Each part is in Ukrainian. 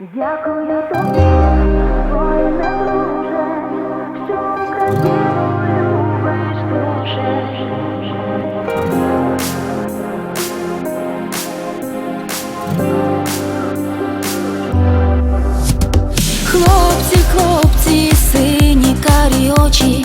Дякую тобі, воїне друже, що Україну любиш дуже. Хлопці, хлопці, сині карі очі,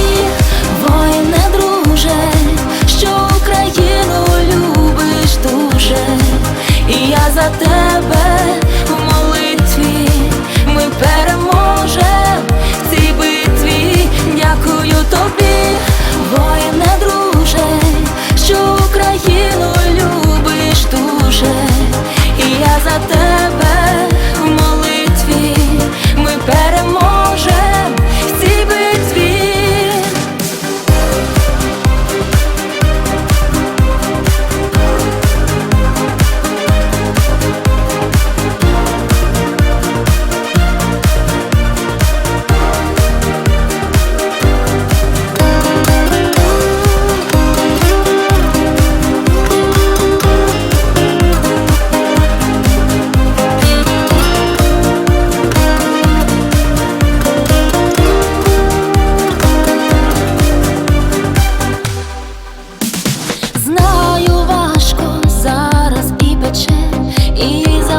voice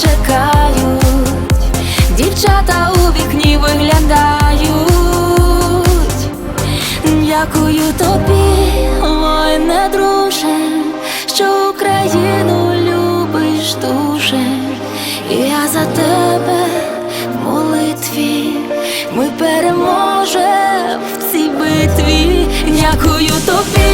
Чекають, дівчата у вікні виглядають. Дякую тобі, воїне друже, що Україну любиш дуже, і я за тебе в молитві, ми переможем в цій битві. Дякую тобі.